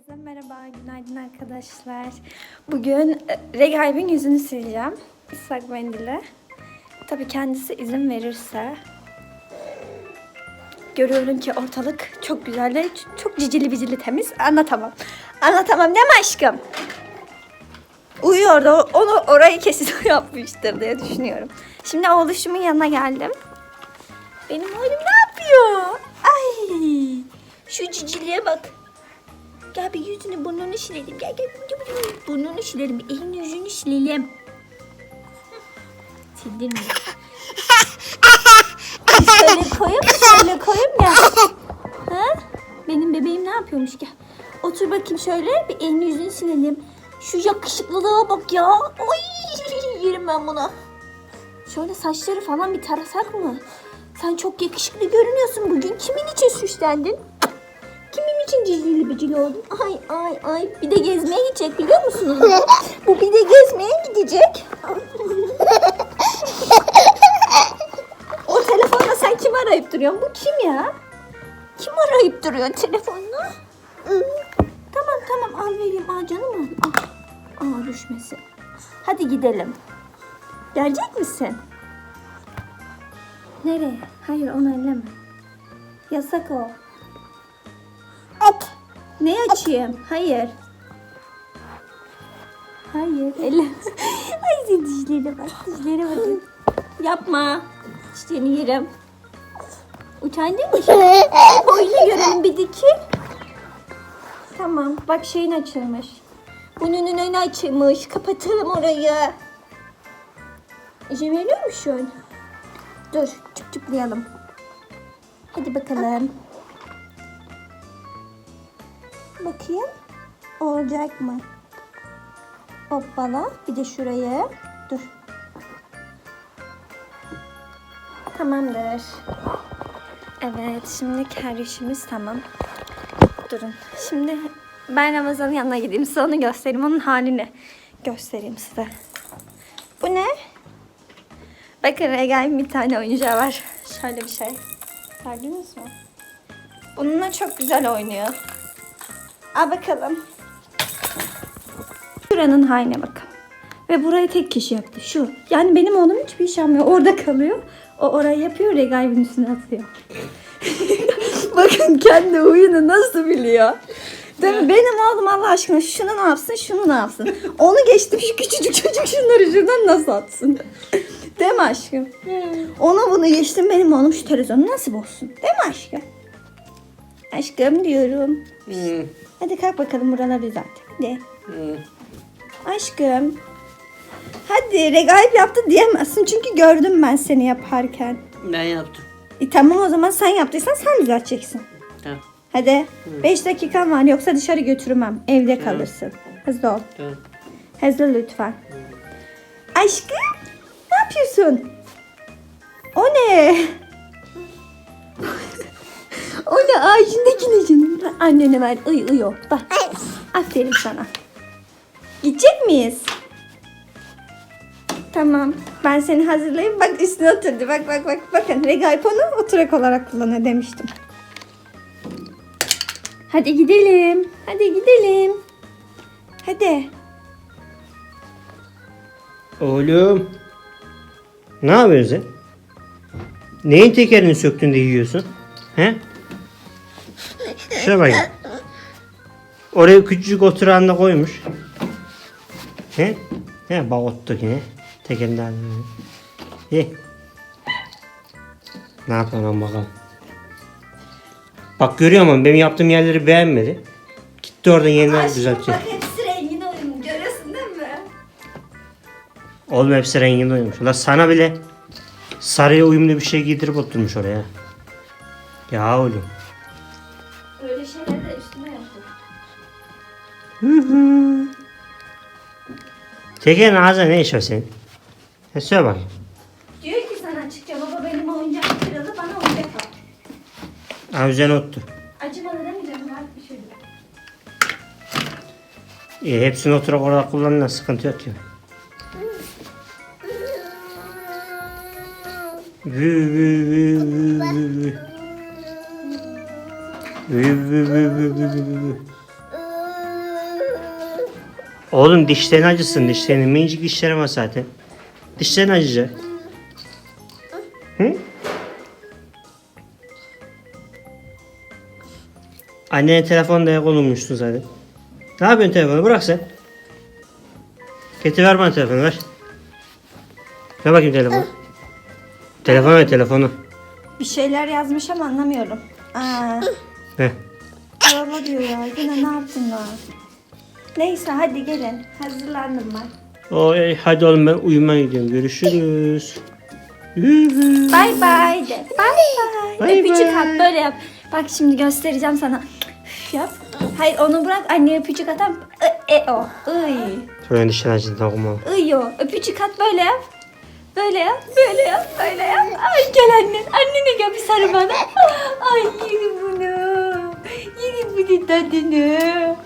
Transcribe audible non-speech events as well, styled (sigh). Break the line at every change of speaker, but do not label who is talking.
Herkese merhaba, günaydın arkadaşlar. Bugün e, Regaip'in yüzünü sileceğim. Islak mendile. Tabii kendisi izin verirse. Görüyorum ki ortalık çok güzel ç- çok cicili bicili temiz. Anlatamam. Anlatamam değil mi aşkım? Uyuyordu. Onu orayı kesin (laughs) yapmıştır diye düşünüyorum. Şimdi oğluşumun yanına geldim. Benim oğlum ne yapıyor? Ay! Şu ciciliğe bak. Gel bir yüzünü burnunu silelim. Gel gel. Burnunu silelim. Elini yüzünü silelim. Sildin mi? Şöyle koyayım? Şöyle koyayım ya. Ha? Benim bebeğim ne yapıyormuş? Gel. Otur bakayım şöyle. Bir elini yüzünü silelim. Şu yakışıklılığa bak ya. Oy yerim ben buna. Şöyle saçları falan bir tarasak mı? Sen çok yakışıklı görünüyorsun bugün. Kimin için süslendin? Kimin için cicili bicili oldun? Ay ay ay. Bir de gezmeye gidecek biliyor musunuz? (laughs) Bu, bir de gezmeye gidecek. o telefonla sen kim arayıp duruyorsun? Bu kim ya? Kim arayıp duruyor telefonla? tamam tamam al vereyim. Aa canım al. Al. Aa düşmesin. Hadi gidelim. Gelecek misin? Nereye? Hayır onu elleme. Yasak o. Ne açayım? Hayır. Hayır. Elle. (laughs) Ay senin dişlerine bak. Dişlere bakın. Yapma. Dişlerini yerim. Utandın mı? Boyunu görelim bir dikil. Tamam. Bak şeyin açılmış. Bunun önü açılmış. Kapatalım orayı. İzin veriyor musun? Dur. Çıp çıplayalım. Hadi bakalım. Bakayım. Olacak mı? Hoppala. Bir de şuraya. Dur. Tamamdır. Evet. Şimdi her işimiz tamam. Durun. Şimdi ben Ramazan'ın yanına gideyim. Size onu göstereyim. Onun halini göstereyim size. Bu ne? Bakın Regal'in bir tane oyuncağı var. Şöyle bir şey. Gördünüz mü? Bununla çok güzel oynuyor. Al bakalım. Şuranın haline bakın. Ve burayı tek kişi yaptı. Şu. Yani benim oğlum hiçbir iş yapmıyor. Orada kalıyor. O orayı yapıyor. Regaibin üstüne atıyor. (laughs) bakın kendi oyunu nasıl biliyor. Değil mi? Benim oğlum Allah aşkına şunu ne yapsın, şunu ne yapsın. Onu geçtim şu küçücük çocuk şunları şuradan nasıl atsın. Değil mi aşkım? Onu bunu geçtim benim oğlum şu televizyonu nasıl bozsun. Değil mi aşkım? Aşkım diyorum.
Hmm,
Hadi kalk bakalım buraları düzelt. Hadi.
hmm.
Aşkım. Hadi regaip yaptı diyemezsin çünkü gördüm ben seni yaparken.
Ben yaptım.
E tamam o zaman sen yaptıysan sen düzelteceksin.
Tamam.
Hadi. 5 dakikan var yoksa dışarı götürmem. Evde kalırsın. Hızlı ol.
Tamam.
Hızlı lütfen. Aşkım ne yapıyorsun? O ne? O ne ağacındaki ne canım? Annene ver. Uy uy o. Bak. Aferin sana. Gidecek miyiz? Tamam. Ben seni hazırlayayım. Bak üstüne oturdu. Bak bak bak. Bakın Regaip onu oturak olarak kullanıyor demiştim. Hadi gidelim. Hadi gidelim. Hadi.
Oğlum. Ne yapıyorsun sen? Neyin tekerini söktün de yiyorsun? He? Şuna bakayım. Oraya küçücük oturanla koymuş. He? He bak ottu yine. Tekerinden. Ye. Ne yapalım bakalım. Bak görüyor musun benim yaptığım yerleri beğenmedi. Gitti oradan yeniden düzeltecek.
bak hepsi rengine uyumlu. Görüyorsun değil mi?
Oğlum hepsi renginde uyumuş. La sana bile sarıya uyumlu bir şey giydirip oturmuş oraya. Ya oğlum. Tekerin ağzına ne iş var senin? Ha, söyle bakayım.
Diyor ki sana açıkça baba benim oyuncağım kırıldı bana oyuncak al.
Ha üzerine otur.
Acımadı demeyeceğim var bir şey. yok.
İyi, hepsini oturak orada kullanın sıkıntı yok ya. Vü vü vü vü vü. Vü vü vü vü vü vü vü. Oğlum dişlerin acısın dişlerin. Minicik dişlerim var zaten. Dişlerin acıyacak. Hı? Annene telefonda konulmuşsun zaten. Ne yapıyorsun telefonu? Bırak sen. Getir ver bana telefonu ver. Ver bakayım telefonu. Telefonu ver telefonu.
Bir şeyler yazmış ama anlamıyorum. Aa,
Heh.
araba diyor ya. Yine ne yaptın lan? Neyse hadi gelin. Hazırlandım ben.
Oy, hadi oğlum ben uyumaya gidiyorum. Görüşürüz.
Bay bay de. Bay bay.
Bay
Öpücük
bay.
at böyle yap. Bak şimdi göstereceğim sana. Üf, yap. Hayır onu bırak anne öpücük atan. E, e o. Iy.
Şöyle dişlerin acıdan okuma.
Iy o. Öpücük at böyle yap. Böyle yap, böyle yap, böyle yap. Ay gel annen. Annene gel bir sarı bana. Ay yedi bunu. Yedi bunu tadını.